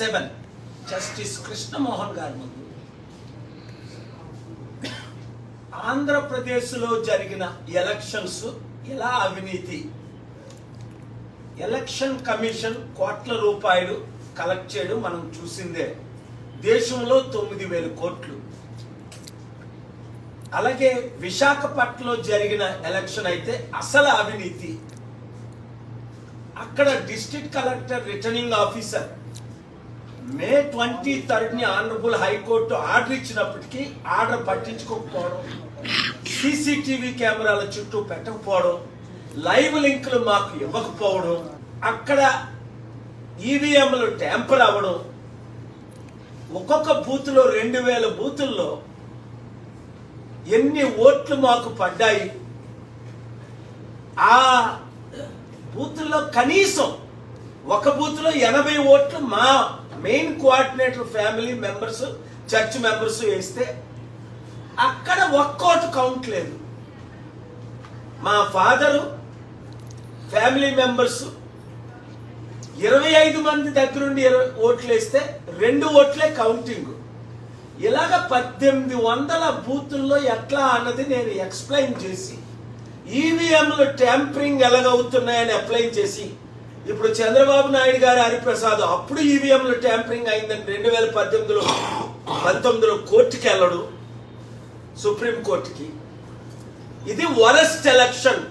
Seven justice Krishnamohan గారి ముందు. ఆంధ్రప్రదేశ్లో జరిగిన ఎలక్షన్స్ ఎలా అవినీతి? ఎలక్షన్ కమిషన్ కోట్ల రూపాయలు కలెక్ట్ చేయడం మనం చూసిందే. దేశంలో తొమ్మిది వేల కోట్లు. అలాగే విశాఖపట్నంలో జరిగిన ఎలక్షన్ అయితే అసలు అవినీతి. అక్కడ district collector returning officer May twenty థర్డ్ని honourable high court order ఇచ్చినప్పటికీ ఆర్డర్ పట్టించుకోకపోవడం సీసీటీవీ కెమెరాల చుట్టూ పెట్టకపోవడం లైవ్ లింకులు మాకు ఇవ్వకపోవడం అక్కడ ఈవీఎంలు ట్యాంపర్ అవ్వడం ఒక్కొక్క బూత్లో రెండు వేల బూతుల్లో ఎన్ని ఓట్లు మాకు పడ్డాయి ఆ బూతుల్లో కనీసం ఒక బూత్లో ఎనభై ఓట్లు మా main coordinator family members church members వేస్తే అక్కడ ఒక్కోటి కౌంట్ లేదు. మా ఫాదరు ఫ్యామిలీ మెంబర్స్ ఇరవై ఐదు మంది దగ్గరుండి ఇరవై ఓట్లు వేస్తే రెండు ఓట్లే కౌంటింగ్. ఇలాగ పద్దెనిమిది వందల బూతుల్లో ఎట్లా అన్నది నేను ఎక్స్ప్లెయిన్ చేసి ఈవీఎంలు ట్యాంపరింగ్ ఎలాగవుతున్నాయని అప్లై చేసి ఇప్పుడు చంద్రబాబు నాయుడు గారు హరిప్రసాద్ అప్పుడు ఈవీఎంలు ట్యాంపరింగ్ అయిందని రెండు వేల పద్దెనిమిదిలో పంతొమ్మిదిలో కోర్టుకి వెళ్ళడు సుప్రీం కోర్టుకి. ఇది వరస్ట్ ఎలక్షన్